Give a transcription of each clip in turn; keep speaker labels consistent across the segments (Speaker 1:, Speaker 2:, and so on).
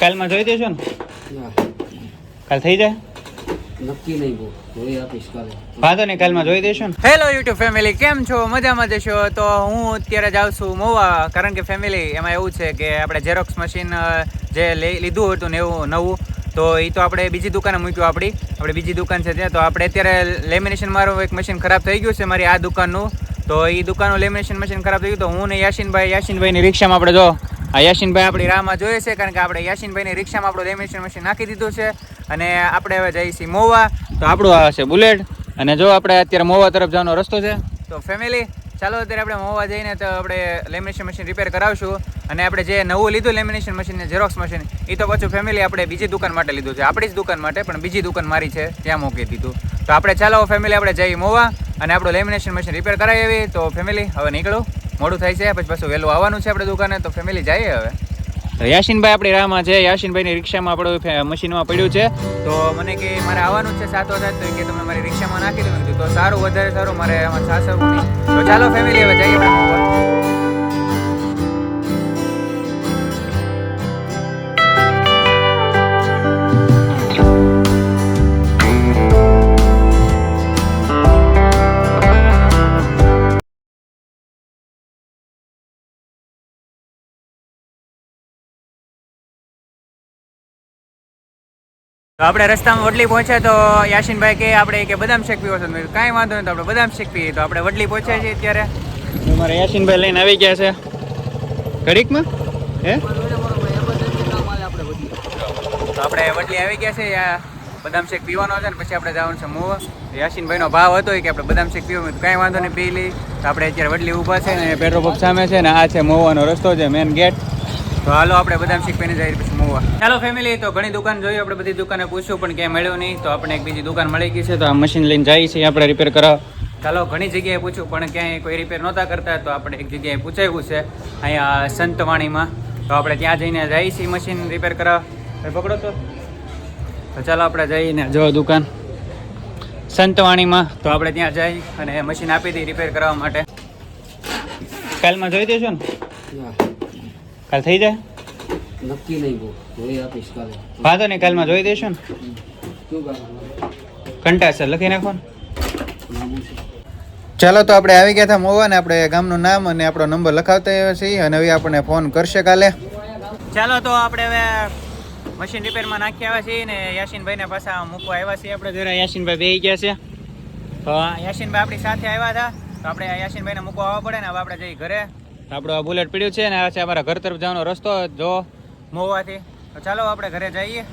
Speaker 1: કાલમાં જોઈ દેજો ને. કાલ થઈ જાય?
Speaker 2: નક્કી નહીં બહુ. જોઈ આપીશ કાલે.
Speaker 1: વાંધો નહીં કાલમાં જોઈ દેશો ને. હેલો યુટ્યુબ ફેમિલી કેમ છો? મજામાં જશો તો હું અત્યારે જાઉં છું મોવા કારણ કે ફેમિલી એમાં એવું છે કે આપણે ઝેરોક્સ મશીન જે લઈ લીધું હતું ને એવું નવું તો એ તો આપણે બીજી દુકાને મૂક્યું આપણી. આપણે બીજી દુકાન છે ત્યાં. તો આપણે અત્યારે લેમિનેશન મારું એક મશીન ખરાબ થઈ ગયું છે મારી આ દુકાનનું. તો એ દુકાનનું લેમિનેશન મશીન ખરાબ થઈ ગયું. તો હું ને યાસીનભાઈ યાસીનભાઈની રિક્ષામાં આપણે જો યાસીનભાઈ આપણી રાહમાં જોઈએ છે, કારણ કે આપણે યાસીનભાઈની રિક્ષામાં આપણું રેમિનેશન મશીન નાખી દીધું છે. અને આપણે હવે જઈએ છીએ મોવા. તો આપણું આ છે બુલેટ. અને જો આપણે અત્યારે મોવા તરફ જવાનો રસ્તો છે, તો ફેમિલી ચાલો અત્યારે આપણે મોવા જઈને તો આપણે લેમિનેશન મશીન રિપેર કરાવશું. અને આપણે જે નવું લીધું લેમિનેશન મશીન ને ઝેરોક્સ મશીન એ તો પાછું ફેમિલી આપણે બીજી દુકાન માટે લીધું છે. આપણી જ દુકાન માટે, પણ બીજી દુકાન મારી છે, ત્યાં મૂકી દીધું. તો આપણે ચાલો ફેમિલી આપણે જઈએ મોવા. અને આપણું લેમિનેશન મશીન રિપેર કરાવી તો ફેમિલી હવે નીકળું. મોડું થાય છે, પછી પાછું વહેલું આવવાનું છે આપણે દુકાને, તો ફેમિલી જઈએ હવે. યાસીનભાઈ આપણી રાહમાં છે યાસીનભાઈની રિક્ષામાં આપણું મશીનમાં પડ્યું છે. તો મને કે મારે આવવાનું છે સાત વાગે તો કે તમે મારી રિક્ષામાં નાખી દીધું તો સારું, વધારે સારું, મારે આમાં તો ચાલો ફેમિલી હવે જઈએ આપણે રસ્તામાં વડલી પહોંચ્યા તો યાસીનભાઈ કે આપણે કે બદામ શેક પીવો છો? કાંઈ વાંધો નહીં તો આપણે બદામ શેક પીએ. તો આપણે વડલી પહોંચ્યા છીએ અત્યારે. અમારે યાસીનભાઈ લઈને આવી ગયા છે. ઘડીકમાં? હે? તો આપણે વડલી આવી ગયા છે બદામ શેક પીવાનો છે ને પછી આપણે જવાનું છે મોવા. યાસીનભાઈનો ભાવ હતો કે આપણે બદામ શેક પીવું કાંઈ વાંધો નહીં પી લઈ તો આપણે અત્યારે વડલી ઊભા છે ને પેટ્રોલ પંપ સામે છે ને આ છે મોવાનો રસ્તો છે મેન ગેટ તો હાલો, આપણે બદામ શીખ પીને જઈએ પછી મોવા. ચાલો ફેમિલી તો ઘણી દુકાન જોઈ આપણે બધી દુકાને પૂછ્યું, પણ ક્યાંય મળ્યું નહીં. તો આપણે એક બીજી દુકાન મળી ગઈ છે, તો આ મશીન લઈને જઈએ છીએ આપણે રિપેર કરાવ. ચાલો, ઘણી જગ્યાએ પૂછ્યું, પણ ક્યાંય કોઈ રિપેર નહોતા કરતા, તો આપણે એક જગ્યાએ પૂછાયું છે, અહીંયા સંતવાણીમાં. તો આપણે ત્યાં જઈને જઈએ છીએ મશીન રિપેર કરાવવા હવે પકડો તો. ચાલો, આપણે જઈને જો દુકાન. સંતવાણીમાં, તો આપણે ત્યાં જઈ અને મશીન આપી દઈએ રિપેર કરાવવા માટે. કાલમાં જોઈ ને.
Speaker 2: ના
Speaker 1: કાલ થઈ જાય?
Speaker 2: નક્કી નહીં બહુ. જોઈ આપીશ કાલે.
Speaker 1: વાંધો નહીં કાલમાં જોઈ દઈશું ને.
Speaker 2: શું કામ
Speaker 1: કંટા સર લખી નાખો ચાલો તો આપણે આવી ગયા હતા મોવા ને આપણે ગામનું નામ અને આપણો નંબર લખાવતા આવ્યા છીએ અને હવે આપણને ફોન કરશે કાલે. ચાલો તો આપણે હવે મશીન રિપેરમાં નાખી આવ્યા છીએ ને યાસીનભાઈને પાછા મૂકવા આવ્યા છીએ આપણે. જરા યાસીનભાઈ બેહી ગયા છે. તો યાસીનભાઈ આપણી સાથે આવ્યા હતા. તો આપણે યાસીનભાઈને મૂકવા આવવા પડે ને હવે આપણે જઈ ઘરે. આપણો આ બુલેટ પીડ્યું છે અને આ છે અમારા ઘર તરફ જવાનો રસ્તો, જો મોવાથી. તો ચાલો આપણે ઘરે જઈએ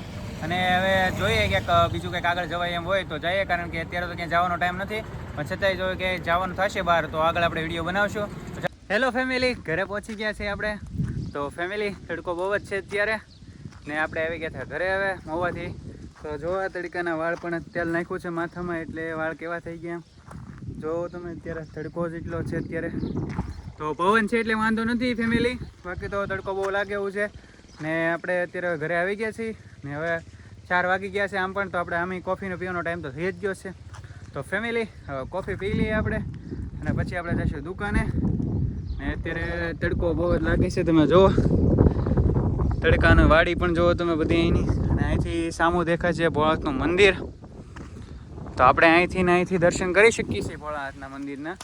Speaker 1: અને હવે જોઈએ ક્યાંક બીજું કંઈક આગળ જવાય એમ હોય તો જઈએ, કારણ કે અત્યારે તો ક્યાંય જવાનો ટાઈમ નથી. પણ છતાંય જો કે જવાનું થશે બહાર, તો આગળ આપણે વીડિયો બનાવશું. હેલો ફેમિલી ઘરે પહોંચી ગયા છે આપણે. તો ફેમિલી તડકો બહુ જ છે અત્યારે. ને આપણે આવી ગયા ઘરે હવે, મોવાથી. તો જોવા તડકાના વાળ પણ તેલ નાખ્યું છે માથામાં, એટલે વાળ કેવા થઈ ગયા જો તમે અત્યારે તડકો જ એટલો છે અત્યારે. તો પવન છે એટલે વાંધો નથી ફેમિલી બાકી તો તડકો બહુ લાગે એવું છે. ને આપણે અત્યારે ઘરે આવી ગયા છીએ. ને હવે ચાર વાગી ગયા છે આમ પણ, તો આપણે આમ કોફીનો પીવાનો ટાઈમ તો થઈ જ ગયો છે. તો ફેમિલી કોફી પી લઈએ આપણે. અને પછી આપણે જઈશું દુકાને. ને અત્યારે તડકો બહુ જ લાગે છે, તમે જુઓ. તડકાની વાડી પણ જુઓ તમે બધી અહીંની. અને અહીંથી સામું દેખાય છે ભોળાનાથનું મંદિર. તો આપણે અહીંથી ને અહીંથી દર્શન કરી શકીએ છીએ ભોળાનાથના મંદિરના.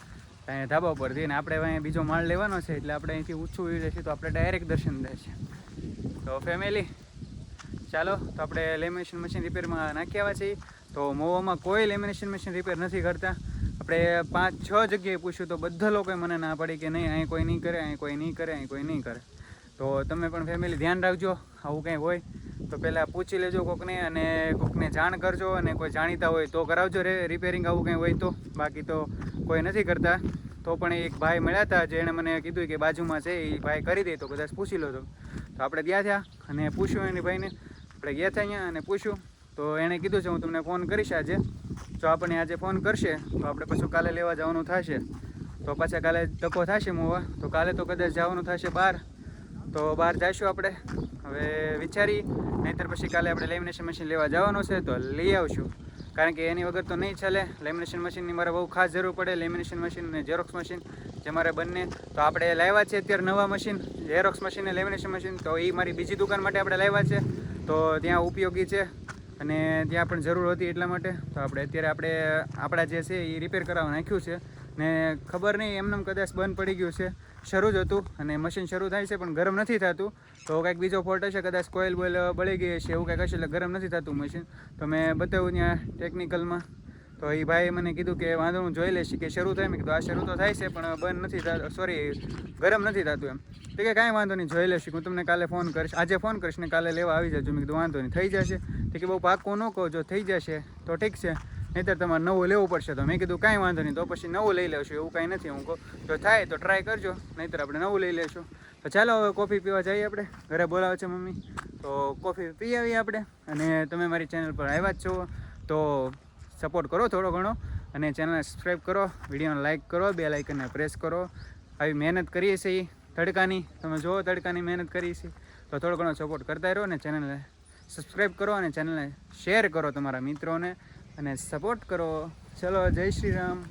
Speaker 1: અહીંયા ધાબા પરથી અને આપણે અહીંયા બીજો માળ લેવાનો છે, એટલે આપણે અહીંથી ઊંચું ઉઈ જશે તો આપણે ડાયરેક્ટ દર્શન થશે તો ફેમિલી ચાલો, તો આપણે લેમિનેશન મશીન રિપેરમાં નાખી આવ્યા છીએ. તો મોવામાં કોઈ લેમિનેશન મશીન રિપેર નથી કરતા. આપણે પાંચ, છ જગ્યાએ પૂછ્યું તો બધા લોકોએ મને ના પડી કે નહીં, અહીં કોઈ નહીં કરે, અહીં કોઈ નહીં કરે, અહીં કોઈ નહીં કરે. તો તમે પણ ફેમિલી ધ્યાન રાખજો, આવું કંઈ હોય તો પહેલાં પૂછી લેજો કોકને અને કોકને જાણ કરજો અને કોઈ જાણીતા હોય તો કરાવજો રે રિપેરિંગ આવું કંઈ હોય તો. બાકી તો કોઈ નથી કરતા, તો પણ એક ભાઈ મળ્યા હતા જેણે મને કીધું કે બાજુમાં છે એ ભાઈ કરી દે, તો કદાચ પૂછી લો તો. આપણે ગયા થયા અને પૂછ્યું એની ભાઈને. આપણે ગયા હતા અહીંયા અને પૂછ્યું. તો એણે કીધું છે, હું તમને ફોન કરીશ આજે. જો આપણને આજે ફોન કરશે, તો આપણે પછી કાલે લેવા જવાનું થશે. તો પાછા કાલે ધક્કો થશે મોવા. તો કાલે તો કદાચ જવાનું થશે બહાર. તો બહાર જઈશું આપણે. હવે વિચારી, નહીંતર પછી કાલે આપણે લેમિનેશન મશીન લેવા જવાનું છે, તો લઈ આવશું. કારણ કે એની વગર તો નહીં ચાલે. લેમિનેશન મશીનની મારે બહુ ખાસ જરૂર પડે. લેમિનેશન મશીન અને ઝેરોક્સ મશીન જે મારે બંને. તો આપણે લાવ્યા છે અત્યારે નવા મશીન ઝેરોક્સ મશીન અને લેમિનેશન મશીન તો એ મારી બીજી દુકાન માટે આપણે લાવ્યા છે. તો ત્યાં ઉપયોગી છે. અને ત્યાં પણ જરૂર હતી એટલા માટે. તો આપણે અત્યારે આપણે આપણા જે છે એ રિપેર કરાવવા નાખ્યું છે. ને ખબર નહીં એમને કદાચ બંધ પડી ગયું છે. શરૂ જ હતું અને મશીન શરૂ થાય છે, પણ ગરમ નથી થતું. તો કંઈક બીજો ફોલ્ટ હશે, કદાચ કોઇલ બોઇલ બળી ગઈ હશે, એવું કંઈક હશે, એટલે ગરમ નથી થતું મશીન. તો મેં બતાવ્યું ત્યાં ટેકનિકલમાં તો એ ભાઈએ મને કીધું કે વાંધો હું જોઈ લઈશ કે શરૂ થાય. મેં કીધું આ શરૂ તો થાય છે, પણ બંધ નથી થતું સોરી ગરમ નથી થતું એમ. તો કે કાંઈ વાંધો નહીં, જોઈ લઈશ. હું તમને કાલે ફોન કરીશ. આજે ફોન કરીશ ને કાલે લેવા આવી જજો. મેં કીધું, વાંધો નહીં, થઈ જશે. તો કે બહુ પાક્કો ન કહો, જો થઈ જશે તો ઠીક છે. નહીંતર તમારે નવું લેવું પડશે તો મેં કીધું કાંઈ વાંધો નહીં, તો પછી નવું લઈ લેશું, એવું કાંઈ નથી. હું કહું, જો થાય તો ટ્રાય કરજો, નહીંતર આપણે નવું લઈ લેશું. તો ચાલો હવે કોફી પીવા જઈએ આપણે. ઘરે બોલાવે છે મમ્મી. તો કોફી પી આવીએ આપણે. અને તમે મારી ચેનલ પર આવ્યા જ છો, તો સપોર્ટ કરો થોડો ઘણો. અને ચેનલને સબસ્ક્રાઈબ કરો વિડીયોને લાઇક કરો, બે લાઇકનને પ્રેસ કરો. આવી મહેનત કરીએ છીએ. તડકાની, તમે જુઓ તડકાની મહેનત કરીએ છીએ. તો થોડો ઘણો સપોર્ટ કરતા રહો અને ચેનલને સબસ્ક્રાઈબ કરો અને ચેનલને શેર કરો તમારા મિત્રોને. અને સપોર્ટ કરો. ચલો જય શ્રી રામ.